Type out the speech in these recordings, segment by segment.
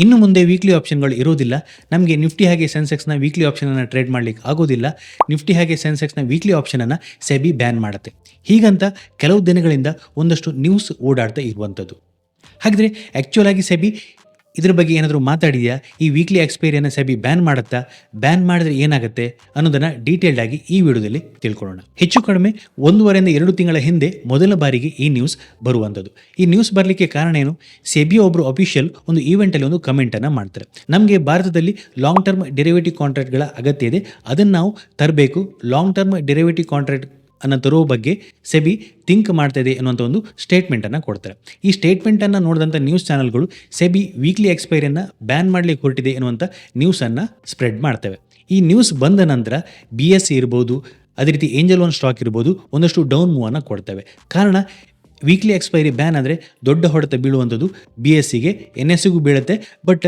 ಇನ್ನು ಮುಂದೆ ವೀಕ್ಲಿ ಆಪ್ಷನ್ಗಳು ಇರೋದಿಲ್ಲ ನಮಗೆ ನಿಫ್ಟಿ ಹಾಗೆ ಸೆನ್ಸೆಕ್ಸ್ನ ವೀಕ್ಲಿ ಆಪ್ಷನನ್ನು ಟ್ರೇಡ್ ಮಾಡಲಿಕ್ಕೆ ಆಗೋದಿಲ್ಲ ನಿಫ್ಟಿ ಹಾಗೆ ಸೆನ್ಸೆಕ್ಸ್ನ ವೀಕ್ಲಿ ಆಪ್ಷನನ್ನು ಸೆಬಿ ಬ್ಯಾನ್ ಮಾಡುತ್ತೆ. ಹೀಗಂತ ಕೆಲವು ದಿನಗಳಿಂದ ಒಂದಷ್ಟು ನ್ಯೂಸ್ ಓಡಾಡ್ತಾ ಇರುವಂಥದ್ದು ಹಾಗಿದ್ರೆ ಆ್ಯಕ್ಚುಲಾಗಿ ಸೆಬಿ ಇದ್ರ ಬಗ್ಗೆ ಏನಾದರೂ ಮಾತಾಡಿದ್ಯಾ? ಈ ವೀಕ್ಲಿ ಎಕ್ಸ್ಪೈರಿಯನ್ನು ಸೆಬಿ ಬ್ಯಾನ್ ಮಾಡುತ್ತಾ? ಬ್ಯಾನ್ ಮಾಡಿದ್ರೆ ಏನಾಗುತ್ತೆ? ಅನ್ನೋದನ್ನು ಡೀಟೇಲ್ಡ್ ಆಗಿ ಈ ವಿಡಿಯೋದಲ್ಲಿ ತಿಳ್ಕೊಳ್ಳೋಣ. ಹೆಚ್ಚು ಕಡಿಮೆ ಒಂದೂವರೆಯಿಂದ ಎರಡು ತಿಂಗಳ ಹಿಂದೆ ಮೊದಲ ಬಾರಿಗೆ ಈ ನ್ಯೂಸ್ ಬರುವಂಥದ್ದು. ಈ ನ್ಯೂಸ್ ಬರಲಿಕ್ಕೆ ಕಾರಣ ಏನು? ಸೆಬಿ ಒಬ್ಬರು ಅಫಿಷಿಯಲ್ ಒಂದು ಈವೆಂಟಲ್ಲಿ ಒಂದು ಕಮೆಂಟನ್ನು ಮಾಡ್ತಾರೆ. ನಮಗೆ ಭಾರತದಲ್ಲಿ ಲಾಂಗ್ ಟರ್ಮ್ ಡೆರಿವೇಟಿವ್ ಕಾಂಟ್ರಾಕ್ಟ್ಗಳ ಅಗತ್ಯ ಇದೆ. ಅದನ್ನು ನಾವು ತರಬೇಕು. ಲಾಂಗ್ ಟರ್ಮ್ ಡೆರಿವೇಟಿವ್ ಕಾಂಟ್ರಾಕ್ಟ್ ಅನ್ನು ಬಗ್ಗೆ ಸೆಬಿ ಥಿಂಕ್ ಮಾಡ್ತಾ ಇದೆ ಅನ್ನುವಂಥ ಒಂದು ಸ್ಟೇಟ್ಮೆಂಟನ್ನು ಕೊಡ್ತಾರೆ. ಈ ಸ್ಟೇಟ್ಮೆಂಟನ್ನು ನೋಡಿದಂಥ ನ್ಯೂಸ್ ಚಾನಲ್ಗಳು ಸೆಬಿ ವೀಕ್ಲಿ ಎಕ್ಸ್ಪೈರಿಯನ್ನು ಬ್ಯಾನ್ ಮಾಡಲಿಕ್ಕೆ ಹೊರಟಿದೆ ಎನ್ನುವಂಥ ನ್ಯೂಸನ್ನು ಸ್ಪ್ರೆಡ್ ಮಾಡ್ತವೆ. ಈ ನ್ಯೂಸ್ ಬಂದ ನಂತರ ಬಿ ಎಸ್ ಸಿ ಇರ್ಬೋದು, ಅದೇ ರೀತಿ ಏಂಜಲ್ ಒನ್ ಸ್ಟಾಕ್ ಇರ್ಬೋದು, ಒಂದಷ್ಟು ಡೌನ್ ಮೂವನ್ನು ಕೊಡ್ತವೆ. ಕಾರಣ ವೀಕ್ಲಿ ಎಕ್ಸ್ಪೈರಿ ಬ್ಯಾನ್ ಆದರೆ ದೊಡ್ಡ ಹೊಡೆತ ಬೀಳುವಂಥದ್ದು ಬಿ ಎಸ್ ಸಿಗೆ ಎನ್ ಎಸ್ ಸಿಗೂ ಬೀಳುತ್ತೆ but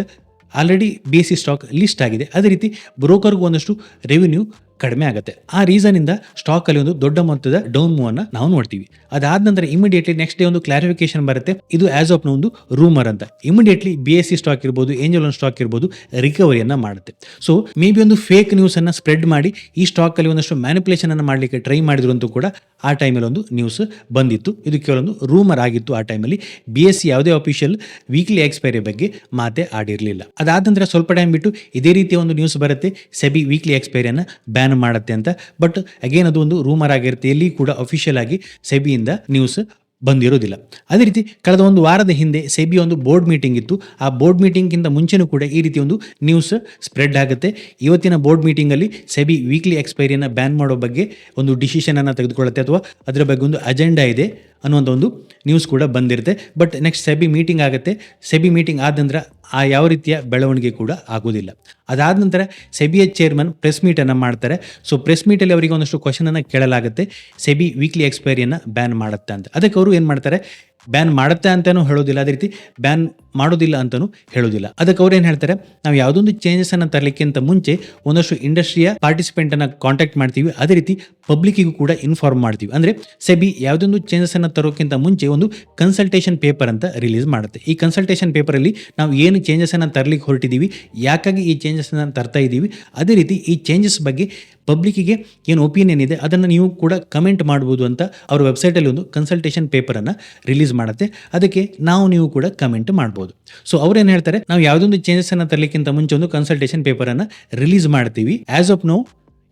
already B S C stock list ಆಗಿದೆ. ಅದೇ ರೀತಿ ಬ್ರೋಕರ್ಗೂ ಒಂದಷ್ಟು ರೆವಿನ್ಯೂ ಕಡಿಮೆ ಆಗುತ್ತೆ. ಆ ರೀಸನಿಂದ ಸ್ಟಾಕಲ್ಲಿ ಒಂದು ದೊಡ್ಡ ಮೊತ್ತದ ಡೌನ್ ಮೂವ್ ಅನ್ನ ನಾವು ನೋಡ್ತೀವಿ. ಅದಾದ ನಂತರ ಇಮಿಡಿಯೇಟ್ಲಿ ನೆಕ್ಸ್ಟ್ ಡೇ ಒಂದು ಕ್ಲಾರಿಫಿಕೇಶನ್ ಬರುತ್ತೆ. ಇದು ಆಸ್ ಆಫ್ ಒಂದು ರೂಮರ್ ಅಂತ. Immediately B S C stock ಇರ್ಬೋದು ಏಂಜಲ್ ಒನ್ ಸ್ಟಾಕ್ ಇರ್ಬೋದು ರಿಕವರಿಯನ್ನ ಮಾಡುತ್ತೆ. ಸೊ ಮೇ ಬಿ ಒಂದು ಫೇಕ್ ನ್ಯೂಸ್ ಅನ್ನ ಸ್ಪ್ರೆಡ್ ಮಾಡಿ, ಈ ಸ್ಟಾಕ್ ಅಲ್ಲಿ ಒಂದಷ್ಟು ಮ್ಯಾನಿಪುಲೇಷನ್ ಅನ್ನ ಮಾಡಲಿಕ್ಕೆ ಟ್ರೈ ಮಾಡಿದ್ರು ಅಂತೂ ಕೂಡ ಆ ಟೈಮಲ್ಲಿ ಒಂದು ನ್ಯೂಸ್ ಬಂದಿತ್ತು. ಇದು ಕೇವಲ ಒಂದು ರೂಮರ್ ಆಗಿತ್ತು ಆ ಟೈಮಲ್ಲಿ ಬಿ ಎಸ್ ಸಿ ಯಾವುದೇ ಅಫಿಷಿಯಲ್ ವೀಕ್ಲಿ ಎಕ್ಸ್ಪೈರಿ ಬಗ್ಗೆ ಮಾತೇ ಆಡಿರಲಿಲ್ಲ. ಅದಾದ ನಂತರ ಸ್ವಲ್ಪ ಟೈಮ್ ಬಿಟ್ಟು ಇದೇ ರೀತಿಯ ಒಂದು ನ್ಯೂಸ್ ಬರುತ್ತೆ. ಸೆಬಿ ವೀಕ್ಲಿ ಎಕ್ಸ್ಪೈರಿಯನ್ನು ಬ್ಯಾನ್ ಮಾಡುತ್ತೆ ಅಂತ. ಬಟ್ ಅಗೇನ್ ಅದು ಒಂದು ರೂಮರ್ ಆಗಿರುತ್ತೆ. ಎಲ್ಲಿ ಕೂಡ ಅಫಿಷಿಯಲ್ ಆಗಿ ಸೆಬಿಯಿಂದ ನ್ಯೂಸ್ ಬಂದಿರೋದಿಲ್ಲ. ಅದೇ ರೀತಿ ಕಳೆದ ಒಂದು ವಾರದ ಹಿಂದೆ ಸೆಬಿ ಒಂದು ಬೋರ್ಡ್ ಮೀಟಿಂಗ್ ಇತ್ತು. ಆ ಬೋರ್ಡ್ ಮೀಟಿಂಗ್ಗಿಂತ ಮುಂಚೆನೂ ಕೂಡ ಈ ರೀತಿ ಒಂದು ನ್ಯೂಸ್ ಸ್ಪ್ರೆಡ್ ಆಗುತ್ತೆ. ಇವತ್ತಿನ ಬೋರ್ಡ್ ಮೀಟಿಂಗಲ್ಲಿ ಸೆಬಿ ವೀಕ್ಲಿ ಎಕ್ಸ್ಪೈರಿಯನ್ನು ಬ್ಯಾನ್ ಮಾಡೋ ಬಗ್ಗೆ ಒಂದು ಡಿಸಿಷನನ್ನು ತೆಗೆದುಕೊಳ್ಳುತ್ತೆ. ಅಥವಾ ಅದರ ಬಗ್ಗೆ ಒಂದು ಅಜೆಂಡಾ ಇದೆ. ಅನ್ನುವಂಥ ಒಂದು ನ್ಯೂಸ್ ಕೂಡ ಬಂದಿರುತ್ತೆ. ಬಟ್ ನೆಕ್ಸ್ಟ್ ಸೆಬಿ ಮೀಟಿಂಗ್ ಆಗುತ್ತೆ. ಸೆಬಿ ಮೀಟಿಂಗ್ ಆದ ನಂತರ ಆ ಯಾವ ರೀತಿಯ ಬೆಳವಣಿಗೆ ಕೂಡ ಆಗೋದಿಲ್ಲ. ಅದಾದ ನಂತರ ಸೆಬಿಯ ಚೇರ್ಮನ್ ಪ್ರೆಸ್ ಮೀಟನ್ನು ಮಾಡ್ತಾರೆ. ಸೊ ಪ್ರೆಸ್ ಮೀಟಲ್ಲಿ ಅವರಿಗೆ ಒಂದಷ್ಟು ಕ್ವಶನನ್ನು ಕೇಳಲಾಗುತ್ತೆ. ಸೆಬಿ ವೀಕ್ಲಿ ಎಕ್ಸ್ಪೈರಿಯನ್ನು ಬ್ಯಾನ್ ಮಾಡುತ್ತೆ ಅಂತ. ಅದಕ್ಕೆ ಅವರು ಏನು ಮಾಡ್ತಾರೆ? ಬ್ಯಾನ್ ಮಾಡುತ್ತೆ ಅಂತಲೂ ಹೇಳೋದಿಲ್ಲ. ಅದೇ ರೀತಿ ಬ್ಯಾನ್ ಮಾಡೋದಿಲ್ಲ ಅಂತಲೂ ಹೇಳೋದಿಲ್ಲ. ಅದಕ್ಕೆ ಅವ್ರು ಏನು ಹೇಳ್ತಾರೆ? ನಾವು ಯಾವುದೊಂದು ಚೇಂಜಸನ್ನು ತರಲಿಕ್ಕಿಂತ ಮುಂಚೆ ಒಂದಷ್ಟು ಇಂಡಸ್ಟ್ರಿಯ ಪಾರ್ಟಿಸಿಪೆಂಟನ್ನು ಕಾಂಟ್ಯಾಕ್ಟ್ ಮಾಡ್ತೀವಿ. ಅದೇ ರೀತಿ ಪಬ್ಲಿಕ್ಕಿಗೂ ಕೂಡ ಇನ್ಫಾರ್ಮ್ ಮಾಡ್ತೀವಿ. ಅಂದರೆ ಸೆಬಿ ಯಾವುದೊಂದು ಚೇಂಜಸನ್ನು ತರೋಕ್ಕಿಂತ ಮುಂಚೆ ಒಂದು ಕನ್ಸಲ್ಟೇಷನ್ ಪೇಪರ್ ಅಂತ ರಿಲೀಸ್ ಮಾಡುತ್ತೆ. ಈ ಕನ್ಸಲ್ಟೇಷನ್ ಪೇಪರಲ್ಲಿ ನಾವು ಏನು ಚೇಂಜಸನ್ನು ತರಲಿಕ್ಕೆ ಹೊರಟಿದ್ದೀವಿ ಯಾಕಾಗಿ ಈ ಚೇಂಜಸನ್ನು ತರ್ತಾ ಇದ್ದೀವಿ ಅದೇ ರೀತಿ ಈ ಚೇಂಜಸ್ ಬಗ್ಗೆ ಪಬ್ಲಿಕ್ಕಿಗೆ ಏನು ಒಪಿನಿಯನ್ ಇದೆ ಅದನ್ನು ನೀವು ಕೂಡ ಕಮೆಂಟ್ ಮಾಡ್ಬೋದು ಅಂತ ಅವ್ರ ವೆಬ್ಸೈಟಲ್ಲಿ ಒಂದು ಕನ್ಸಲ್ಟೇಷನ್ ಪೇಪರನ್ನು ರಿಲೀಸ್ ಮಾಡುತ್ತೆ. ಅದಕ್ಕೆ ನಾವು, ನೀವು ಕೂಡ ಕಮೆಂಟ್ ಮಾಡ್ಬೋದು. ಸೊ ಅವ್ರೇನು ಹೇಳ್ತಾರೆ, ನಾವು ಯಾವುದೊಂದು ಚೇಂಜಸನ್ನು ತರಲಿಕ್ಕಿಂತ ಮುಂಚೆ ಒಂದು ಕನ್ಸಲ್ಟೇಷನ್ ಪೇಪರನ್ನು ರಿಲೀಸ್ ಮಾಡ್ತೀವಿ. ಆ್ಯಸ್ ಆಫ್ ನೋ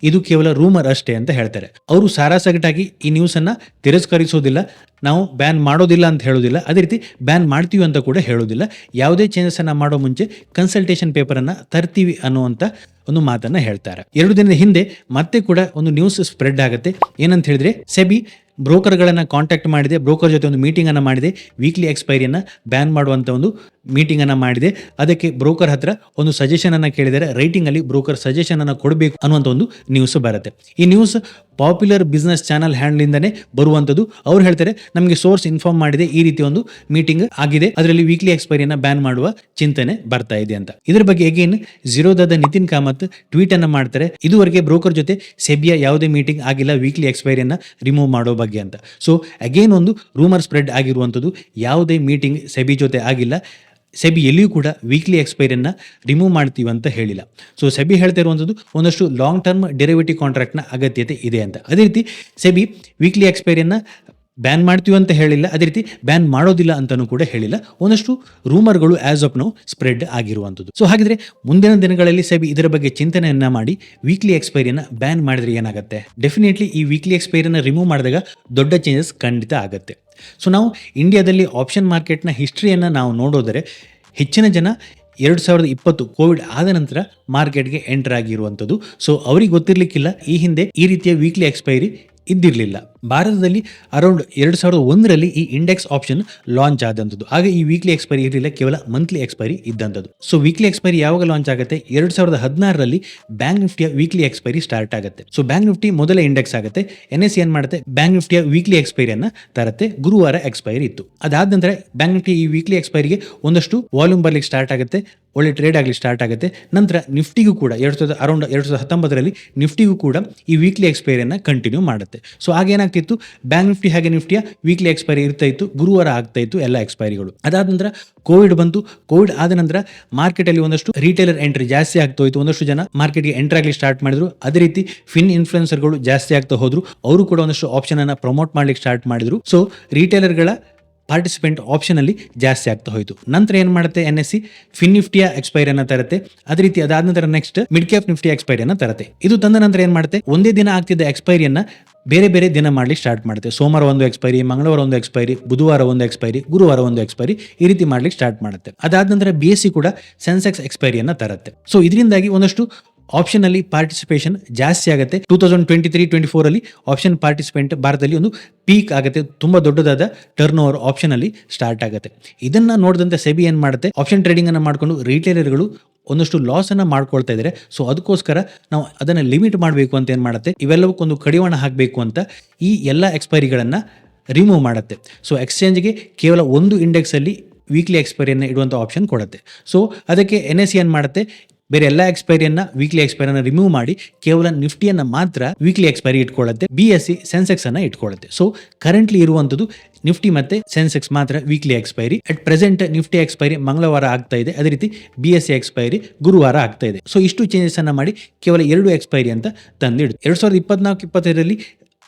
ಇದು ಕೇವಲ ರೂಮರ್ ಅಷ್ಟೇ ಅಂತ ಹೇಳ್ತಾರೆ. ಅವರು ಸಾರಾಸಗಟಾಗಿ ಈ ನ್ಯೂಸ್ ಅನ್ನ ತಿರಸ್ಕರಿಸೋದಿಲ್ಲ, ನಾವು ಬ್ಯಾನ್ ಮಾಡೋದಿಲ್ಲ ಅಂತ ಹೇಳೋದಿಲ್ಲ. ಅದೇ ರೀತಿ ಬ್ಯಾನ್ ಮಾಡ್ತೀವಿ ಅಂತ ಕೂಡ ಹೇಳೋದಿಲ್ಲ. ಯಾವುದೇ ಚೇಂಜಸನ್ನು ಮಾಡೋ ಮುಂಚೆ ಕನ್ಸಲ್ಟೇಷನ್ ಪೇಪರನ್ನು ತರ್ತೀವಿ ಅನ್ನುವಂತ ಒಂದು ಮಾತನ್ನ ಹೇಳ್ತಾರೆ. ಎರಡು ದಿನದ ಹಿಂದೆ ಮತ್ತೆ ಕೂಡ ಒಂದು ನ್ಯೂಸ್ ಸ್ಪ್ರೆಡ್ ಆಗುತ್ತೆ. ಏನಂತ ಹೇಳಿದ್ರೆ, ಸೆಬಿ ಬ್ರೋಕರ್ಗಳನ್ನು ಕಾಂಟ್ಯಾಕ್ಟ್ ಮಾಡಿದೆ, ಬ್ರೋಕರ್ ಜೊತೆ ಒಂದು ಮೀಟಿಂಗನ್ನು ಮಾಡಿದೆ ವೀಕ್ಲಿ ಎಕ್ಸ್ಪೈರಿಯನ್ನು ಬ್ಯಾನ್ ಮಾಡುವಂಥ ಒಂದು ಮೀಟಿಂಗನ್ನು ಮಾಡಿದೆ. ಅದಕ್ಕೆ ಬ್ರೋಕರ್ ಹತ್ರ ಒಂದು ಸಜೆಷನನ್ನು ಕೇಳಿದರೆ. ರೈಟಿಂಗಲ್ಲಿ ಬ್ರೋಕರ್ ಸಜೆಷನನ್ನು ಕೊಡಬೇಕು ಅನ್ನುವಂಥ ಒಂದು ನ್ಯೂಸ್ ಬರುತ್ತೆ. ಈ ನ್ಯೂಸ್ ಪಾಪ್ಯುಲರ್ ಬಿಸ್ನೆಸ್ ಚಾನಲ್ ಹ್ಯಾಂಡ್ಲಿಂದನೇ ಬರುವಂಥದ್ದು ಅವ್ರು ಹೇಳ್ತಾರೆ, ನಮಗೆ ಸೋರ್ಸ್ ಇನ್ಫಾರ್ಮ್ ಮಾಡಿದೆ. ಈ ರೀತಿ ಒಂದು ಮೀಟಿಂಗ್ ಆಗಿದೆ. ಅದರಲ್ಲಿ ವೀಕ್ಲಿ ಎಕ್ಸ್ಪೈರಿಯನ್ನು ಬ್ಯಾನ್ ಮಾಡುವ ಚಿಂತನೆ ಬರ್ತಾ ಇದೆ ಅಂತ. ಇದರ ಬಗ್ಗೆ ಅಗೇನ್ ಜಿರೋದಾದ ನಿತಿನ್ ಕಾಮತ್ ಟ್ವೀಟ್ ಅನ್ನು ಮಾಡ್ತಾರೆ. ಇದುವರೆಗೆ ಬ್ರೋಕರ್ ಜೊತೆ ಸೆಬಿಯ ಯಾವುದೇ ಮೀಟಿಂಗ್ ಆಗಿಲ್ಲ. ವೀಕ್ಲಿ ಎಕ್ಸ್ಪೈರಿಯನ್ನು ರಿಮೂವ್ ಮಾಡೋ ಬಗ್ಗೆ ಅಂತ. ಸೊ ಅಗೇನ್ ಒಂದು ರೂಮರ್ ಸ್ಪ್ರೆಡ್ ಆಗಿರುವಂಥದ್ದು ಯಾವುದೇ ಮೀಟಿಂಗ್ ಸೆಬಿ ಜೊತೆ ಆಗಿಲ್ಲ. ಸೆಬಿ ಎಲ್ಲಿಯೂ ಕೂಡ ವೀಕ್ಲಿ ಎಕ್ಸ್ಪೈರಿಯನ್ನು ರಿಮೂವ್ ಮಾಡ್ತೀವಿ ಅಂತ ಹೇಳಿಲ್ಲ. ಸೊ ಸೆಬಿ ಹೇಳ್ತಾ ಇರುವಂಥದ್ದು ಒಂದಷ್ಟು ಲಾಂಗ್ ಟರ್ಮ್ ಡೆರಿವೇಟಿವ್ ಕಾಂಟ್ರಾಕ್ಟ್ನ ಅಗತ್ಯತೆ ಇದೆ ಅಂತ. ಅದೇ ರೀತಿ ಸೆಬಿ ವೀಕ್ಲಿ ಎಕ್ಸ್ಪೈರಿಯನ್ನು ಬ್ಯಾನ್ ಮಾಡ್ತೀವಿ ಅಂತ ಹೇಳಿಲ್ಲ. ಅದೇ ರೀತಿ ಬ್ಯಾನ್ ಮಾಡೋದಿಲ್ಲ ಅಂತಲೂ ಕೂಡ ಹೇಳಿಲ್ಲ. ಒಂದಷ್ಟು ರೂಮರ್ಗಳು ಆಸ್ ಆಫ್ ನೋ ಸ್ಪ್ರೆಡ್ ಆಗಿರುವಂಥದ್ದು. ಸೊ ಹಾಗಿದ್ರೆ ಮುಂದಿನ ದಿನಗಳಲ್ಲಿ ಸೆಬಿ ಇದರ ಬಗ್ಗೆ ಚಿಂತನೆಯನ್ನ ಮಾಡಿ ವೀಕ್ಲಿ ಎಕ್ಸ್ಪೈರಿಯನ್ನು ಬ್ಯಾನ್ ಮಾಡಿದ್ರೆ ಏನಾಗುತ್ತೆ? ಡೆಫಿನೆಟ್ಲಿ ಈ ವೀಕ್ಲಿ ಎಕ್ಸ್ಪೈರಿಯನ್ನು ರಿಮೂವ್ ಮಾಡಿದಾಗ ದೊಡ್ಡ ಚೇಂಜಸ್ ಖಂಡಿತ ಆಗುತ್ತೆ. ಸೊ ನಾವು ಇಂಡಿಯಾದಲ್ಲಿ ಆಪ್ಷನ್ ಮಾರ್ಕೆಟ್ನ ಹಿಸ್ಟ್ರಿಯನ್ನು ನಾವು ನೋಡೋದರೆ ಹೆಚ್ಚಿನ ಜನ ಎರಡು ಸಾವಿರದ ಇಪ್ಪತ್ತು ಕೋವಿಡ್ ಆದ ನಂತರ ಮಾರ್ಕೆಟ್ಗೆ ಎಂಟರ್ ಆಗಿರುವಂಥದ್ದು. ಸೊ ಅವ್ರಿಗೆ ಗೊತ್ತಿರಲಿಕ್ಕಿಲ್ಲ. ಈ ಹಿಂದೆ ಈ ರೀತಿಯ ವೀಕ್ಲಿ ಎಕ್ಸ್ಪೈರಿ ಇದ್ದಿರಲಿಲ್ಲ. ಭಾರತದಲ್ಲಿ ಅರೌಂಡ್ ಎರಡು ಸಾವಿರದ ಒಂದರಲ್ಲಿ ಈ ಇಂಡೆಕ್ಸ್ ಆಪ್ಷನ್ ಲಾಂಚ್ ಆದಂಥದ್ದು. ಆಗ ಈ ವೀಕ್ಲಿ ಎಕ್ಸ್ಪೈರಿ ಇರಲಿಲ್ಲ, ಕೇವಲ ಮಂತ್ಲಿ ಎಕ್ಸ್ಪೈರಿ ಇದ್ದಂಥದ್ದು. ಸೊ ವೀಕ್ಲಿ ಎಕ್ಸ್ಪೈರಿ ಯಾವಾಗ ಲಾಂಚ್ ಆಗುತ್ತೆ? ಎರಡು ಸಾವಿರದ ಹದಿನಾರರಲ್ಲಿ ಬ್ಯಾಂಕ್ ನಿಫ್ಟಿಯ ವೀಕ್ಲಿ ಎಕ್ಸ್ಪೈರಿ ಸ್ಟಾರ್ಟ್ ಆಗುತ್ತೆ. ಸೊ ಬ್ಯಾಂಕ್ ನಿಫ್ಟಿ ಮೊದಲ ಇಂಡೆಕ್ಸ್ ಆಗುತ್ತೆ. ಎನ್ ಎಸ್ ಏನ್ ಮಾಡುತ್ತೆ? ಬ್ಯಾಂಕ್ ನಿಫ್ಟಿಯ ವೀಕ್ಲಿ ಎಕ್ಸ್ಪೈರಿಯನ್ನು ತರುತ್ತೆ. ಗುರುವಾರ ಎಕ್ಸ್ಪೈರಿ ಇತ್ತು. ಅದಾದ ನಂತರ ಬ್ಯಾಂಕ್ ನಿಫ್ಟಿ ಈ ವೀಕ್ಲಿ ಎಕ್ಸ್ಪೈರಿಗೆ ಒಂದಷ್ಟು ವಾಲ್ಯೂಮ್ ಬರ್ಲಿಕ್ಕೆ ಸ್ಟಾರ್ಟ್ ಆಗುತ್ತೆ. ಒಳ್ಳೆ ಟ್ರೇಡ್ ಆಗಲಿ ಸ್ಟಾರ್ಟ್ ಆಗುತ್ತೆ. ನಂತರ ನಿಫ್ಟಿಗೂ ಕೂಡ ಎರಡು ಸಾವಿರದ ಅರೌಂಡ್ ಎರಡು ಸಾವಿರದ ಹತ್ತೊಂಬತ್ತರಲ್ಲಿ ನಿಫ್ಟಿಗೂ ಕೂಡ ಈ ವೀಕ್ಲಿ ಎಕ್ಸ್ಪೈರಿಯನ್ನು ಕಂಟಿನ್ಯೂ ಮಾಡುತ್ತೆ. ಸೊ ಆಗೇನಾಗುತ್ತೆ ಏನಾಗ್ತಿತ್ತು? ಬ್ಯಾಂಕ್ ನಿಫ್ಟಿ ಹಾಗೆ ನಿಫ್ಟಿಯ ವೀಕ್ಲಿ ಎಕ್ಸ್ಪೈರಿ ಇರ್ತಾ ಇತ್ತು, ಗುರುವಾರ ಆಗ್ತಾ ಇತ್ತು ಎಲ್ಲ ಎಕ್ಸ್ಪೈರಿಗಳು ಅದಾದ ನಂತರ ಕೋವಿಡ್ ಬಂತು. ಕೋವಿಡ್ ಆದ ನಂತರ ಮಾರ್ಕೆಟ್ ಅಲ್ಲಿ ಒಂದಷ್ಟು ರಿಟೇಲರ್ ಎಂಟ್ರಿ ಜಾಸ್ತಿ ಆಗ್ತಾ ಹೋಯ್ತು. ಒಂದಷ್ಟು ಜನ ಮಾರ್ಕೆಟ್ಗೆ ಎಂಟ್ರಿ ಆಗಲಿ ಸ್ಟಾರ್ಟ್ ಮಾಡಿದ್ರು. ಅದೇ ರೀತಿ ಫಿನ್ ಇನ್ಫ್ಲುಯೆನ್ಸರ್ಗಳು ಜಾಸ್ತಿ ಆಗ್ತಾ ಹೋದ್ರು. ಅವರು ಕೂಡ ಒಂದಷ್ಟು ಆಪ್ಷನ್ ಅನ್ನ ಪ್ರಮೋಟ್ ಮಾಡ್ಲಿಕ್ಕೆ ಸ್ಟಾರ್ಟ್ ಮಾಡಿದ್ರು. ಸೊ ರಿಟೇಲರ್ಗಳ ಪಾರ್ಟಿಸಿಪೆಂಟ್ ಆಪ್ಷನ್ ಅಲ್ಲಿ ಜಾಸ್ತಿ ಆಗ್ತಾ ಹೋಯಿತು. ನಂತರ ಏನು ಮಾಡುತ್ತೆ? ಎನ್ ಎಸ್ ಸಿ ಫಿನ್ ನಿಫ್ಟಿಯ ಎಕ್ಸ್ಪೈರಿಯನ್ನು ತರುತ್ತೆ. ಅದೇ ರೀತಿ ಅದಾದ ನಂತರ ನೆಕ್ಸ್ಟ್ ಮಿಡ್ ಕ್ಯಾಪ್ ನಿಫ್ಟಿ ಎಕ್ಸ್ಪೈರಿಯನ್ನು ತರುತ್ತೆ. ಇದು ತಂದ ನಂತರ ಏನು ಮಾಡುತ್ತೆ? ಒಂದೇ ದಿನ ಆಗ್ತಿದ್ದ ಎಕ್ಸ್ಪೈರಿಯನ್ನು ಬೇರೆ ಬೇರೆ ದಿನ ಮಾಡ್ಲಿಕ್ಕೆ ಸ್ಟಾರ್ಟ್ ಮಾಡುತ್ತೆ. ಸೋಮವಾರ ಒಂದು ಎಕ್ಸ್ಪೈರಿ ಮಂಗಳವಾರ ಒಂದು ಎಕ್ಸ್ಪೈರಿ ಬುಧವಾರ ಒಂದು ಎಕ್ಸ್ಪೈರಿ ಗುರುವಾರ ಒಂದು ಎಕ್ಸ್ಪೈರಿ ಈ ರೀತಿ ಮಾಡ್ಲಿಕ್ಕೆ ಸ್ಟಾರ್ಟ್ ಮಾಡುತ್ತೆ. ಅದಾದ ನಂತರ ಬಿ ಎಸ್ ಸಿ ಕೂಡ ಸೆನ್ಸೆಕ್ಸ್ ಎಕ್ಸ್ಪೈರಿಯನ್ನು ತರುತ್ತೆ. ಸೊ ಇದರಿಂದಾಗಿ ಒಂದಷ್ಟು ಆಪ್ಷನ್ ಅಲ್ಲಿ ಪಾರ್ಟಿಸಿಪೇಷನ್ ಜಾಸ್ತಿ ಆಗುತ್ತೆ. Two thousand twenty three twenty four ಅಲ್ಲಿ ಆಪ್ಷನ್ ಪಾರ್ಟಿಸಿಪೆಂಟ್ ಭಾರತದಲ್ಲಿ ಒಂದು ಪೀಕ್ ಆಗುತ್ತೆ. ತುಂಬಾ ದೊಡ್ಡದಾದ ಟರ್ನ್ ಓವರ್ ಆಪ್ಷನ್ ಅಲ್ಲಿ ಸ್ಟಾರ್ಟ್ ಆಗುತ್ತೆ. ಇದನ್ನ ನೋಡಿದಂತೆ ಸೆಬಿ ಏನ್ ಮಾಡುತ್ತೆ? ಆಪ್ಷನ್ ಟ್ರೇಡಿಂಗ್ ಅನ್ನು ಮಾಡ್ಕೊಂಡು ರಿಟೇಲರ್ಗಳು ಒಂದಷ್ಟು ಲಾಸ್ ಅನ್ನ ಮಾಡ್ಕೊಳ್ತಾ ಇದ್ದಾರೆ ಸೊ ಅದಕ್ಕೋಸ್ಕರ ನಾವು ಅದನ್ನ ಲಿಮಿಟ್ ಮಾಡಬೇಕು ಅಂತ ಏನು ಮಾಡುತ್ತೆ? ಇವೆಲ್ಲವಕ್ಕೊಂದು ಕಡಿವಾಣ ಹಾಕಬೇಕು ಅಂತ ಈ ಎಲ್ಲ ಎಕ್ಸ್ಪೈರಿಗಳನ್ನ ರಿಮೂವ್ ಮಾಡುತ್ತೆ. ಸೊ ಎಕ್ಸ್ಚೇಂಜ್ಗೆ ಕೇವಲ ಒಂದು ಇಂಡೆಕ್ಸಲ್ಲಿ ವೀಕ್ಲಿ ಎಕ್ಸ್ಪೈರಿಯನ್ನು ಇಡುವಂಥ ಆಪ್ಷನ್ ಕೊಡುತ್ತೆ. ಸೊ ಅದಕ್ಕೆ ಎನ್ ಎಸ್ ಸಿ ಏನು ಮಾಡುತ್ತೆ? ಬೇರೆ ಎಲ್ಲ ಎಕ್ಸ್ಪೈರಿಯನ್ನ ವೀಕ್ಲಿ ಎಕ್ಸ್ಪೈರಿಯನ್ನು ರಿಮೂವ್ ಮಾಡಿ ಕೇವಲ ನಿಫ್ಟಿಯನ್ನು ಮಾತ್ರ ವೀಕ್ಲಿ ಎಕ್ಸ್ಪೈರಿ ಇಟ್ಕೊಳ್ಳುತ್ತೆ ಬಿ ಎಸ್ ಸಿ ಸೆನ್ಸೆಕ್ಸ್ ಅನ್ನ ಇಟ್ಕೊಳ್ಳುತ್ತೆ. ಸೊ ಕರೆಂಟ್ಲಿ ಇರುವಂತದ್ದು ನಿಫ್ಟಿ ಮತ್ತೆ ಸೆನ್ಸೆಕ್ಸ್ ಮಾತ್ರ weekly expiry at present Nifty expiry ಮಂಗಳವಾರ ಆಗ್ತಾ ಇದೆ. ಅದೇ ರೀತಿ ಬಿ ಎಸ್ ಸಿ ಎಕ್ಸ್ಪೈರಿ ಗುರುವಾರ ಆಗ್ತಾ ಇದೆ. ಸೊ ಇಷ್ಟು ಚೇಂಜಸ್ ಅನ್ನ ಮಾಡಿ ಕೇವಲ ಎರಡು ಎಕ್ಸ್ಪೈರಿ ಅಂತ ತಂದಿಡ್ತು ಎರಡ್ ಸಾವಿರದ ಇಪ್ಪತ್ನಾಲ್ಕು, ಇಪ್ಪತ್ತೈದರಲ್ಲಿ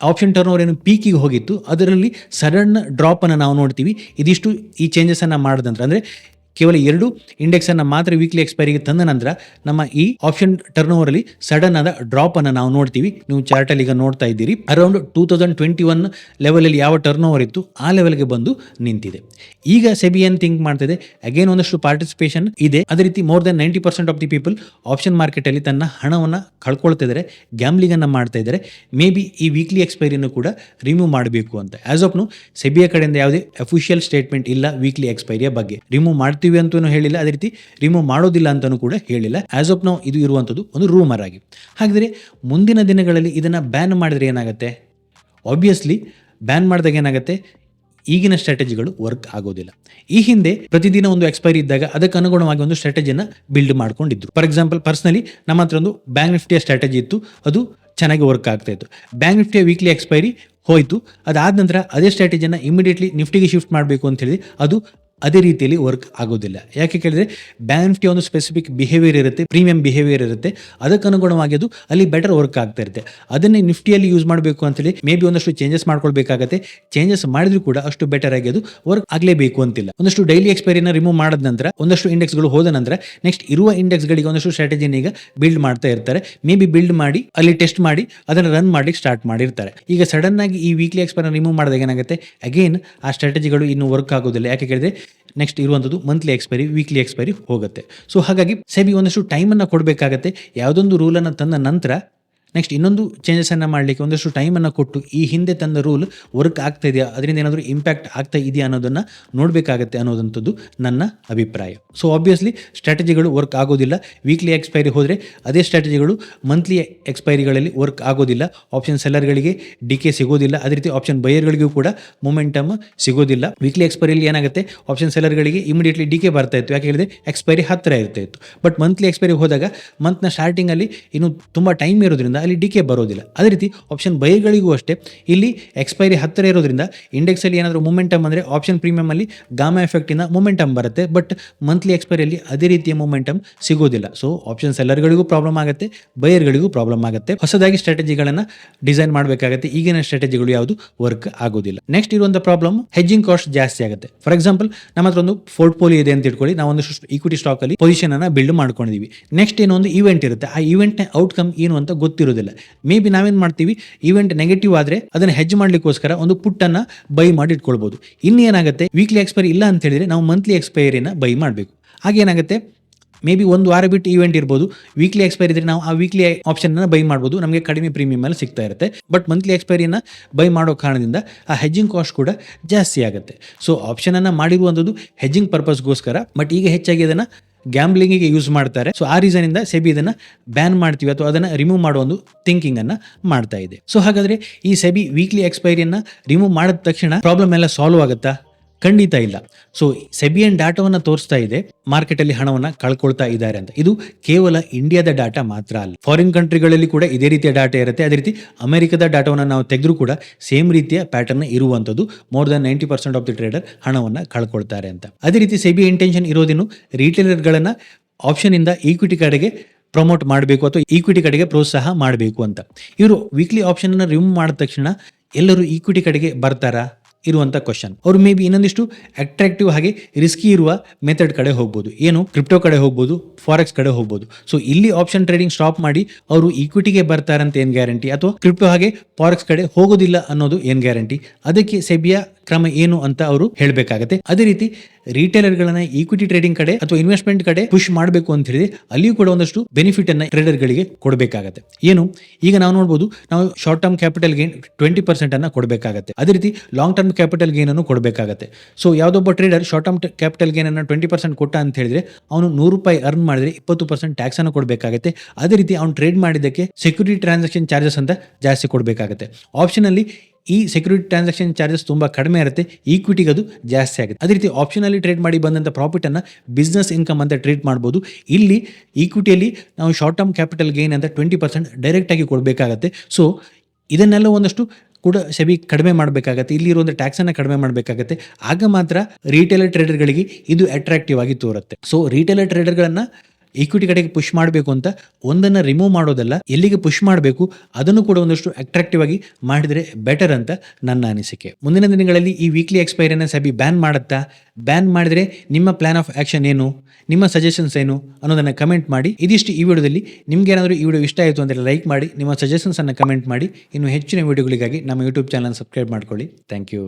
ಆಪ್ಷನ್ ಟರ್ನ್ ಓವರ್ ಏನು ಪೀಕಿಗೆ ಹೋಗಿತ್ತು. ಅದರಲ್ಲಿ ಸಡನ್ ಡ್ರಾಪ್ ಅನ್ನು ನಾವು ನೋಡ್ತೀವಿ. ಇದಿಷ್ಟು ಈ ಚೇಂಜಸ್ ಅನ್ನ ಮಾಡಿದ ನಂತರ. ಅಂದ್ರೆ ಕೇವಲ ಎರಡು ಇಂಡೆಕ್ಸ್ ಅನ್ನ ಮಾತ್ರ ವೀಕ್ಲಿ ಎಕ್ಸ್ಪೈರಿಗೆ ತಂದ ನಂತರ ನಮ್ಮ ಈ ಆಪ್ಷನ್ ಟರ್ನ್ ಓವರ್ ಅಲ್ಲಿ ಸಡನ್ ಆದ ಡ್ರಾಪ್ ಅನ್ನ ನಾವು ನೋಡ್ತೀವಿ. ನೀವು ಚಾರ್ಟ್ ಅಲ್ಲಿ ಈಗ ನೋಡ್ತಾ ಇದ್ದೀರಿ. Around two thousand twenty one level ಅಲ್ಲಿ ಯಾವ ಟರ್ನ್ ಓವರ್ ಇತ್ತು, ಆ ಲೆವೆಲ್ಗೆ ಬಂದು ನಿಂತಿದೆ. ಈಗ ಸೆಬಿ ಏನ್ ಥಿಂಕ್ ಮಾಡ್ತಿದೆ? ಅಗೇನ್ ಒಂದಷ್ಟು ಪಾರ್ಟಿಸಿಪೇಷನ್ ಇದೆ. ಅದೇ ರೀತಿ more than ninety percent of the people option market ಅಲ್ಲಿ ತನ್ನ ಹಣವನ್ನು ಕಳ್ಕೊಳ್ತಾ ಇದ್ದಾರೆ ಗ್ಯಾಮ್ಲಿಂಗ್ ಅನ್ನ ಮಾಡ್ತಾ ಇದ್ದಾರೆ. ಮೇ ಬಿ ಈ ವೀಕ್ಲಿ ಎಕ್ಸ್ಪೈರಿಯನ್ನು ಕೂಡ ರಿಮೂವ್ ಮಾಡಬೇಕು ಅಂತ. ಆಸ್ ಆಫ್ ನು ಸೆಬಿಯ ಕಡೆಯಿಂದ ಯಾವುದೇ ಅಫಿಷಿಯಲ್ ಸ್ಟೇಟ್ಮೆಂಟ್ ಇಲ್ಲ ವೀಕ್ಲಿ ಎಕ್ಸ್ಪೈರಿಯ ಬಗ್ಗೆ. ರಿಮೂವ್ ಮಾಡ್ತೀವಿ ಅಂತಲೂ ಹೇಳಿಲ್ಲ. ಅದೇ ರೀತಿ ರಿಮೂವ್ ಮಾಡೋದಿಲ್ಲ ಅಂತಲೂ ಕೂಡ ಹೇಳಿಲ್ಲ. ಆಸ್ ಆಫ್ ನಾವು ಇದು ಇರುವಂಥದ್ದು ಒಂದು ರೂಮರ್ ಆಗಿ. ಹಾಗಿದ್ರೆ ಮುಂದಿನ ದಿನಗಳಲ್ಲಿ ಇದನ್ನು ಬ್ಯಾನ್ ಮಾಡಿದ್ರೆ ಏನಾಗುತ್ತೆ? ಆಬ್ವಿಯಸ್ಲಿ ಬ್ಯಾನ್ ಮಾಡಿದಾಗ ಏನಾಗುತ್ತೆ? ಈಗಿನ ಸ್ಟ್ರಾಟಜಿಗಳು ವರ್ಕ್ ಆಗೋದಿಲ್ಲ. ಈ ಹಿಂದೆ ಪ್ರತಿದಿನ ಒಂದು ಎಕ್ಸ್ಪೈರಿ ಇದ್ದಾಗ ಅದಕ್ಕೆ ಅನುಗುಣವಾಗಿ ಒಂದು ಸ್ಟ್ರಾಟಜಿಯನ್ನು ಬಿಲ್ಡ್ ಮಾಡ್ಕೊಂಡಿದ್ರು. ಫಾರ್ ಎಕ್ಸಾಂಪಲ್ ಪರ್ಸ್ನಲಿ ನಮ್ಮ ಹತ್ರ ಒಂದು ಬ್ಯಾಂಕ್ ನಿಫ್ಟಿಯ ಸ್ಟ್ರಾಟಜಿ ಇತ್ತು. ಅದು ಚೆನ್ನಾಗಿ ವರ್ಕ್ ಆಗ್ತಾ ಇತ್ತು. ಬ್ಯಾಂಕ್ ನಿಫ್ಟಿಯ ವೀಕ್ಲಿ ಎಕ್ಸ್ಪೈರಿ ಹೋಯಿತು. ಅದಾದ ನಂತರ ಅದೇ ಸ್ಟ್ರಾಟಜಿಯನ್ನು ಇಮಿಡಿಯೇಟ್ಲಿ ನಿಫ್ಟಿಗೆ ಶಿಫ್ಟ್ ಮಾಡಬೇಕು ಅಂತ ಹೇಳಿ ಅದು ಅದೇ ರೀತಿಯಲ್ಲಿ ವರ್ಕ್ ಆಗೋದಿಲ್ಲ. ಯಾಕೆ ಕೇಳಿದ್ರೆ ಬ್ಯಾಂಕ್ ನಿಫ್ಟಿ ಒಂದು ಸ್ಪೆಸಿಫಿಕ್ ಬಿಹೇವಿಯರ್ ಇರುತ್ತೆ ಪ್ರೀಮಿಯಂ ಬಿಹೇವಿಯರ್ ಇರುತ್ತೆ. ಅದಕ್ಕೆ ಅನುಗುಣವಾಗಿ ಅದು ಅಲ್ಲಿ ಬೆಟರ್ ವರ್ಕ್ ಆಗ್ತಾ ಇರುತ್ತೆ. ಅದನ್ನೇ ನಿಫ್ಟಿಯಲ್ಲಿ ಯೂಸ್ ಮಾಡಬೇಕು ಅಂತೇಳಿ ಮೇ ಬಿ ಒಂದಷ್ಟು ಚೇಂಜಸ್ ಮಾಡ್ಕೊಳ್ಬೇಕಾಗತ್ತೆ. ಚೇಂಜಸ್ ಮಾಡಿದ್ರು ಕೂಡ ಅಷ್ಟು ಬೆಟರ್ ಆಗಿ ಅದು ವರ್ಕ್ ಆಗಲೇಬೇಕು ಅಂತಿಲ್ಲ. ಒಂದಷ್ಟು ಡೈಲಿ ಎಕ್ಸ್ಪೈರಿನ ರಿಮೂವ್ ಮಾಡಿದ ನಂತರ, ಒಂದಷ್ಟು ಇಂಡೆಕ್ಸ್ಗಳು ಹೋದ ನಂತರ ನೆಕ್ಸ್ಟ್ ಇರುವ ಇಂಡೆಕ್ಸ್ಗಳಿಗೆ ಒಂದಷ್ಟು ಸ್ಟ್ರಾಟಜಿನ ಈಗ ಬಿಲ್ಡ್ ಮಾಡ್ತಾ ಇರ್ತಾರೆ. ಮೇ ಬಿ ಬಿಲ್ಡ್ ಮಾಡಿ, ಅಲ್ಲಿ ಟೆಸ್ಟ್ ಮಾಡಿ, ಅದನ್ನು ರನ್ ಮಾಡ್ಲಿಕ್ಕೆ ಸ್ಟಾರ್ಟ್ ಮಾಡಿರ್ತಾರೆ. ಈಗ ಸಡನ್ ಆಗಿ ಈ ವೀಕ್ಲಿ ಎಕ್ಸ್ಪೈರ್ ರಿಮೂವ್ ಮಾಡಿದಾಗ ಏನಾಗುತ್ತೆ? ಅಗೇನ್ ಆ ಸ್ಟ್ರಾಟಜಿಗಳು ಇನ್ನು ವರ್ಕ್ ಆಗೋದಿಲ್ಲ. ಯಾಕೆ ಕೇಳಿದ್ರೆ ನೆಕ್ಸ್ಟ್ ಇರುವಂಥದ್ದು ಮಂತ್ಲಿ ಎಕ್ಸ್ಪೈರಿ ವೀಕ್ಲಿ ಎಕ್ಸ್ಪೈರಿ ಹೋಗುತ್ತೆ. ಸೊ ಹಾಗಾಗಿ ಸೆಬಿ ಒಂದಷ್ಟು ಟೈಮನ್ನು ಕೊಡಬೇಕಾಗತ್ತೆ. ಯಾವುದೊಂದು ರೂಲನ್ನು ತಂದ ನಂತರ ನೆಕ್ಸ್ಟ್ ಇನ್ನೊಂದು ಚೇಂಜಸನ್ನು ಮಾಡಲಿಕ್ಕೆ ಒಂದಷ್ಟು ಟೈಮನ್ನು ಕೊಟ್ಟು ಈ ಹಿಂದೆ ತಂದ ರೂಲ್ ವರ್ಕ್ ಆಗ್ತಾ ಇದೆಯಾ? ಅದರಿಂದ ಏನಾದರೂ ಇಂಪ್ಯಾಕ್ಟ್ ಆಗ್ತಾ ಇದೆಯಾ ಅನ್ನೋದನ್ನು ನೋಡಬೇಕಾಗತ್ತೆ ಅನ್ನೋದಂಥದ್ದು ನನ್ನ ಅಭಿಪ್ರಾಯ. ಸೊ ಆಬ್ವಿಯಸ್ಲಿ ಸ್ಟ್ರಾಟಜಿಗಳು ವರ್ಕ್ ಆಗೋದಿಲ್ಲ. ವೀಕ್ಲಿ ಎಕ್ಸ್ಪೈರಿ ಹೋದರೆ ಅದೇ ಸ್ಟ್ರಾಟಜಿಗಳು ಮಂತ್ಲಿ ಎಕ್ಸ್ಪೈರಿಗಳಲ್ಲಿ ವರ್ಕ್ ಆಗೋದಿಲ್ಲ. ಆಪ್ಷನ್ ಸೆಲ್ಲರ್ಗಳಿಗೆ ಡಿ ಕೆ ಸಿಗೋದಿಲ್ಲ. ಅದೇ ರೀತಿ ಆಪ್ಷನ್ ಬೈಯರ್ಗಳಿಗೂ ಕೂಡ ಮೊಮೆಂಟಮ್ ಸಿಗೋದಿಲ್ಲ. ವೀಕ್ಲಿ ಎಕ್ಸ್ಪೈರಿಯಲ್ಲಿ ಏನಾಗುತ್ತೆ? ಆಪ್ಷನ್ ಸೆಲ್ಲರ್ಗಳಿಗೆ ಇಮಿಡಿಯೇಟ್ಲಿ ಡಿ ಕೆ ಬರ್ತಾ ಇತ್ತು. ಯಾಕೆ ಹೇಳಿದ್ರೆ ಎಕ್ಸ್ಪೈರಿ ಹತ್ತಿರ ಇರ್ತಾ ಇತ್ತು. ಬಟ್ ಮಂತ್ಲಿ ಎಕ್ಸ್ಪೈರಿ ಹೋದಾಗ ಮಂತ್ನ ಸ್ಟಾರ್ಟಿಂಗಲ್ಲಿ ಇನ್ನು ತುಂಬ ಟೈಮ್ ಇರೋದ್ರಿಂದ ಅಲ್ಲಿ ಡಿ ಕೆ ಬರೋದಿಲ್ಲ. ಅದೇ ರೀತಿ ಆಪ್ಷನ್ ಬೈಗಳಿಗೂ ಅಷ್ಟೇ. ಇಲ್ಲಿ ಎಕ್ಸ್ಪೈರಿ ಹತ್ತಿರ ಇರೋದ್ರಿಂದ ಇಂಡೆಕ್ಸಲ್ಲಿ ಏನಾದರೂ ಮೊಮೆಂಟಮ್ ಅಂದರೆ ಆಪ್ಷನ್ ಪ್ರೀಮಿಯಮಲ್ಲಿ ಗಾಮಾ ಎಫೆಕ್ಟಿಂದ ಮೂಮೆಂಟಮ್ ಬರುತ್ತೆ. ಬಟ್ ಮಂತ್ಲಿ ಎಕ್ಸ್ಪೈರಿಯಲ್ಲಿ ಅದೇ ರೀತಿಯ ಮೂಮೆಂಟಮ್ ಸಿಗೋದಿಲ್ಲ. ಸೊ ಆಪ್ಷನ್ ಸೆಲ್ಲರ್ಗಳಿಗೂ ಪ್ರಾಬ್ಲಮ್ ಆಗುತ್ತೆ ಬೈಯರ್ಗಳಿಗೂ ಪ್ರಾಬ್ಲಮ್ ಆಗುತ್ತೆ. ಹೊಸದಾಗಿ ಸ್ಟ್ರಾಟಜಿಗಳನ್ನು ಡಿಸೈನ್ ಮಾಡಬೇಕಾಗುತ್ತೆ. ಈಗಿನ ಸ್ಟ್ರಾಟಜಿಗಳು ಯಾವುದು? ವರ್ಕ್ ಆಗೋದಿಲ್ಲ. ನೆಕ್ಸ್ಟ್ ಇರುವಂಥ ಪ್ರಾಬ್ಲಮ್ ಹೆಜ್ಜಿಂಗ್ ಕಾಸ್ಟ್ ಜಾಸ್ತಿ ಆಗುತ್ತೆ. ಫಾರ್ ಎಕ್ಸಾಂಪಲ್ ನಮ್ಮ ಹತ್ರ ಒಂದು ಪೋರ್ಟ್ಫೋಲಿಯೋ ಇದೆ ಅಂತ ಇಟ್ಕೊಳ್ಳಿ. ನಾವು ಒಂದು ಈಕ್ವಿಟಿ ಸ್ಟಾಕ್ ಅಲ್ಲಿ ಪೊಸಿಷನ್ ಅನ್ನ ಬಿಲ್ಡ್ ಮಾಡ್ಕೊಂಡಿದೀವಿ. ನೆಕ್ಸ್ಟ್ ಏನೋ ಒಂದು ಇವೆಂಟ್ ಇರುತ್ತೆ. ಆ ಇವೆಂಟ್ನ ಔಟ್ಕಮ್ ಏನು ಅಂತ ಗೊತ್ತಿರೋದಿಲ್ಲ ಮೇ ಬಿ ನಾವೇನು ಮಾಡ್ತೀವಿ? ಈವೆಂಟ್ ನೆಗೆಟಿವ್ ಆದರೆ ಅದನ್ನು ಹೆಜ್ ಮಾಡಲಿಕ್ಕೋಸ್ಕರ ಒಂದು ಪುಟ್ಟನ್ನು ಬೈ ಮಾಡಿ ಇಟ್ಕೊಳ್ಬಹುದು ಇನ್ನೇನಾಗುತ್ತೆ? ವೀಕ್ಲಿ ಎಕ್ಸ್ಪೈರಿ ಇಲ್ಲ ಅಂತ ಹೇಳಿದ್ರೆ ನಾವು ಮಂತ್ಲಿ ಎಕ್ಸ್ಪೈರಿನ ಬೈ ಮಾಡಬೇಕು. ಹಾಗೇನಾಗುತ್ತೆ? ಮೇ ಬಿ ಒಂದು ವಾರ ಬಿಟ್ಟು ಈವೆಂಟ್ ಇರ್ಬೋದು. ವೀಕ್ಲಿ ಎಕ್ಸ್ಪೈರಿ ಇದ್ರೆ ನಾವು ಆ ವೀಕ್ಲಿ ಆಪ್ಷನ್ ಬೈ ಮಾಡ್ಬೋದು. ನಮಗೆ ಕಡಿಮೆ ಪ್ರೀಮಿಯಂ ಅಲ್ಲಿ ಸಿಗ್ತಾ ಇರುತ್ತೆ. ಬಟ್ ಮಂತ್ಲಿ ಎಕ್ಸ್ಪೈರಿನ ಬೈ ಮಾಡೋ ಕಾರಣದಿಂದ ಆ ಹೆಜ್ಜಿಂಗ್ ಕಾಸ್ಟ್ ಕೂಡ ಜಾಸ್ತಿ ಆಗುತ್ತೆ. ಸೊ ಆಪ್ಷನ್ ಅನ್ನ ಮಾಡಿರುವಂಥದ್ದು ಹೆಜ್ಜಿಂಗ್ ಪರ್ಪಸ್ಗೋಸ್ಕರ ಬಟ್ ಈಗ ಹೆಚ್ಚಾಗಿ ಅದನ್ನ ಗ್ಯಾಂಬ್ಲಿಂಗಿಗೆ ಯೂಸ್ ಮಾಡ್ತಾರೆ. ಸೊ ಆ ರೀಸನ್ ಇಂದ ಸೆಬಿ ಇದನ್ನ ಬ್ಯಾನ್ ಮಾಡ್ತೀವಿ ಅಥವಾ ಅದನ್ನ ರಿಮೂವ್ ಮಾಡುವ ಒಂದು ಥಿಂಕಿಂಗ್ ಅನ್ನ ಮಾಡ್ತಾ ಇದೆ. ಸೊ ಹಾಗಾದ್ರೆ ಈ ಸೆಬಿ ವೀಕ್ಲಿ ಎಕ್ಸ್ಪೈರಿಯನ್ನ ರಿಮೂವ್ ಮಾಡಿದ ತಕ್ಷಣ ಪ್ರಾಬ್ಲಮ್ ಎಲ್ಲ ಸಾಲ್ವ್ ಆಗುತ್ತಾ? ಖಂಡಿತ ಇಲ್ಲ. ಸೊ ಸೆಬಿಯನ್ ಡಾಟಾವನ್ನು ತೋರಿಸ್ತಾ ಇದೆ. ಮಾರ್ಕೆಟ್ ಅಲ್ಲಿ ಹಣವನ್ನ ಕಳ್ಕೊಳ್ತಾ ಇದ್ದಾರೆ ಅಂತ. ಇದು ಕೇವಲ ಇಂಡಿಯಾದ ಡಾಟಾ ಮಾತ್ರ ಅಲ್ಲ. ಫಾರಿನ್ ಕಂಟ್ರಿಗಳಲ್ಲಿ ಕೂಡ ಇದೇ ರೀತಿಯ ಡಾಟಾ ಇರುತ್ತೆ. ಅದೇ ರೀತಿ ಅಮೆರಿಕದ ಡಾಟಾವನ್ನು ನಾವು ತೆಗೆದ್ರೂ ಕೂಡ ಸೇಮ್ ರೀತಿಯ ಪ್ಯಾಟರ್ನ್ ಇರುವಂಥದ್ದು. More than ninety percent of the trader ಹಣವನ್ನು ಕಳ್ಕೊಳ್ತಾರೆ ಅಂತ. ಅದೇ ರೀತಿ ಸೆಬಿ ಇಂಟೆನ್ಷನ್ ಇರೋದೇನು? ರಿಟೇಲರ್ಗಳನ್ನ ಆಪ್ಷನ್ ಇಂದ ಈಕ್ವಿಟಿ ಕಡೆಗೆ ಪ್ರಮೋಟ್ ಮಾಡಬೇಕು ಅಥವಾ ಈಕ್ವಿಟಿ ಕಡೆಗೆ ಪ್ರೋತ್ಸಾಹ ಮಾಡಬೇಕು ಅಂತ. ಇವರು ವೀಕ್ಲಿ ಆಪ್ಷನ್ ಅನ್ನು ರಿಮೂವ್ ಮಾಡಿದ ತಕ್ಷಣ ಎಲ್ಲರೂ ಈಕ್ವಿಟಿ ಕಡೆಗೆ ಬರ್ತಾರಾ? ಇರುವಂತ ಕ್ವಶನ್ ಅವರು ಮೇ ಬಿ ಇನ್ನೊಂದಿಷ್ಟು ಅಟ್ರಾಕ್ಟಿವ್ ಹಾಗೆ ರಿಸ್ಕಿ ಇರುವ ಮೆಥಡ್ ಕಡೆ ಹೋಗ್ಬೋದು. ಏನು? ಕ್ರಿಪ್ಟೋ ಕಡೆ ಹೋಗ್ಬೋದು ಫಾರೆಕ್ಸ್ ಕಡೆ ಹೋಗ್ಬೋದು. ಸೊ ಇಲ್ಲಿ ಆಪ್ಷನ್ ಟ್ರೇಡಿಂಗ್ ಸ್ಟಾಪ್ ಮಾಡಿ ಅವರು ಈಕ್ವಿಟಿಗೆ ಬರ್ತಾರಂತ ಏನ್ ಗ್ಯಾರಂಟಿ ಅಥವಾ ಕ್ರಿಪ್ಟೋ ಹಾಗೆ ಫಾರೆಕ್ಸ್ ಕಡೆ ಹೋಗೋದಿಲ್ಲ ಅನ್ನೋದು ಏನ್ ಗ್ಯಾರಂಟಿ ಅದಕ್ಕೆ ಸೆಬಿಯ ಕ್ರಮ ಏನು ಅಂತ ಅವರು ಹೇಳಬೇಕಾಗತ್ತೆ. ಅದೇ ರೀತಿ ರಿಟೇಲರ್ಗಳನ್ನ ಈಕ್ವಿಟಿ ಟ್ರೇಡಿಂಗ್ ಕಡೆ ಅಥವಾ ಇನ್ವೆಸ್ಟ್ಮೆಂಟ್ ಕಡೆ ಪುಷ್ ಮಾಡಬೇಕು ಅಂತ ಹೇಳಿದ್ರೆ ಅಲ್ಲಿಯೂ ಕೂಡ ಒಂದಷ್ಟು ಬೆನಿಫಿಟ್ ಅನ್ನ ಟ್ರೇಡರ್ಗಳಿಗೆ ಕೊಡಬೇಕಾಗತ್ತೆ. ಏನು? ಈಗ ನಾವು ನೋಡಬಹುದು ನಾವು short term capital gain twenty percent ಅನ್ನ ಕೊಡಬೇಕಾಗತ್ತೆ. ಅದೇ ರೀತಿ ಲಾಂಗ್ ಟರ್ಮ್ ಕ್ಯಾಪಿಟಲ್ ಗೇನ್ ಅನ್ನು ಕೊಡಬೇಕಾಗತ್ತೆ. So ಯಾವುದೊಬ್ಬ trader short term capital gain ಅನ್ನ ಟ್ವೆಂಟಿ ಪರ್ಸೆಂಟ್ ಕೊಟ್ಟ ಅಂತ ಹೇಳಿದ್ರೆ ಅವನು ನೂರು ರೂಪಾಯಿ ಅರ್ನ್ ಮಾಡಿದ್ರೆ ಇಪ್ಪತ್ತು ಪರ್ಸೆಂಟ್ ಟ್ಯಾಕ್ಸ್ ಅನ್ನು ಕೊಡಬೇಕಾಗತ್ತೆ. ಅದೇ ರೀತಿ ಅವ್ನು ಟ್ರೇಡ್ ಮಾಡಿದ್ದಕ್ಕೆ ಸೆಕ್ಯೂರಿಟಿ ಟ್ರಾನ್ಸಾಕ್ಷನ್ ಚಾರ್ಜಸ್ ಅಂತ ಜಾಸ್ತಿ ಕೊಡಬೇಕಾಗತ್ತೆ. ಆಪ್ಷನ್ ಅಲ್ಲಿ ಈ ಸೆಕ್ಯೂರಿಟಿ ಟ್ರಾನ್ಸಾಕ್ಷನ್ ಚಾರ್ಜಸ್ ತುಂಬಾ ಕಡಿಮೆ ಇರುತ್ತೆ ಈಕ್ವಿಟಿಗೆ ಅದು ಜಾಸ್ತಿ ಆಗುತ್ತೆ. ಅದೇ ರೀತಿ ಆಪ್ಷನ್ ಅಲ್ಲಿ ಟ್ರೇಡ್ ಮಾಡಿ ಬಂದಂಥ ಪ್ರಾಫಿಟ್ ಅನ್ನ ಬಿಸ್ನೆಸ್ ಇನ್ಕಮ್ ಅಂತ ಟ್ರೀಟ್ ಮಾಡ್ಬೋದು. ಇಲ್ಲಿ ಈಕ್ವಿಟಿಯಲ್ಲಿ ನಾವು ಶಾರ್ಟ್ ಟರ್ಮ್ ಕ್ಯಾಪಿಟಲ್ ಗೇನ್ ಅಂತ ಟ್ವೆಂಟಿ ಪರ್ಸೆಂಟ್ ಡೈರೆಕ್ಟ್ ಆಗಿ ಕೊಡಬೇಕಾಗತ್ತೆ. ಸೊ ಇದನ್ನೆಲ್ಲ ಒಂದಷ್ಟು ಕೂಡ ಸೆಬಿ ಕಡಿಮೆ ಮಾಡಬೇಕಾಗತ್ತೆ. ಇಲ್ಲಿ ಇರುವಂಥ ಟ್ಯಾಕ್ಸ್ ಅನ್ನ ಕಡಿಮೆ ಮಾಡಬೇಕಾಗತ್ತೆ. ಆಗ ಮಾತ್ರ ರೀಟೇಲರ್ ಟ್ರೇಡರ್ಗಳಿಗೆ ಇದು ಅಟ್ರಾಕ್ಟಿವ್ ಆಗಿ ತೋರುತ್ತೆ. ಸೊ ರೀಟೇಲರ್ ಟ್ರೇಡರ್ಗಳನ್ನ ಈಕ್ವಿಟಿ ಕಡೆಗೆ ಪುಷ್ ಮಾಡಬೇಕು ಅಂತ ಒಂದನ್ನು ರಿಮೂವ್ ಮಾಡೋದಲ್ಲ, ಎಲ್ಲಿಗೆ ಪುಷ್ ಮಾಡಬೇಕು, ಅದನ್ನು ಕೂಡ ಒಂದಷ್ಟು ಅಟ್ರಾಕ್ಟಿವ್ ಆಗಿ ಮಾಡಿದರೆ ಬೆಟರ್ ಅಂತ ನನ್ನ ಅನಿಸಿಕೆ. ಮುಂದಿನ ದಿನಗಳಲ್ಲಿ ಈ ವೀಕ್ಲಿ ಎಕ್ಸ್ಪೈರಿಯನ್ನು ಸಬಿ ಬ್ಯಾನ್ ಮಾಡುತ್ತಾ? ಬ್ಯಾನ್ ಮಾಡಿದರೆ ನಿಮ್ಮ ಪ್ಲಾನ್ ಆಫ್ ಆಕ್ಷನ್ ಏನು? ನಿಮ್ಮ ಸಜೆಷನ್ಸ್ ಏನು? ಅನ್ನೋದನ್ನು ಕಮೆಂಟ್ ಮಾಡಿ. ಇದಿಷ್ಟು ಈ ವಿಡಿಯೋದಲ್ಲಿ. ನಿಮಗೇನಾದರೂ ಈ ವಿಡಿಯೋ ಇಷ್ಟ ಆಯಿತು ಅಂದರೆ ಲೈಕ್ ಮಾಡಿ. ನಿಮ್ಮ ಸಜೆಷನ್ಸನ್ನು ಕಮೆಂಟ್ ಮಾಡಿ. ಇನ್ನು ಹೆಚ್ಚಿನ ವಿಡಿಯೋಗಳಿಗಾಗಿ ನಮ್ಮ ಯೂಟ್ಯೂಬ್ ಚಾನಲ್ ಸಬ್ಸ್ಕ್ರೈಬ್ ಮಾಡ್ಕೊಳ್ಳಿ. Thank you